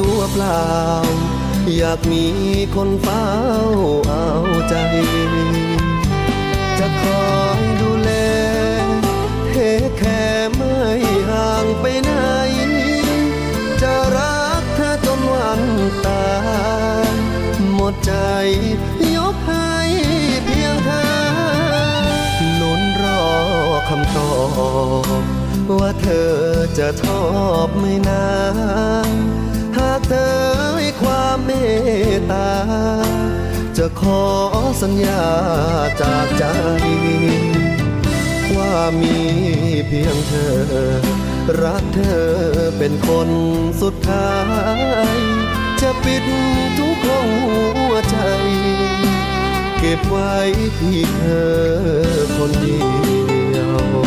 ตัวเปล่า อยากมีคนเฝ้าเอาใจ จะคอยดูแลเทแค่ไม่ห่างไปไหน จะรักเธอจนวันตายหมดใจยกให้เพียงเธอลุ้นรอคำตอบว่าเธอจะชอบไม่นาน ตา จะขอสัญญาจากใจ ว่ามีเพียงเธอ รักเธอเป็นคนสุดท้าย จะปิดทุกห้องหัวใจ เก็บไว้ที่เธอคนเดียว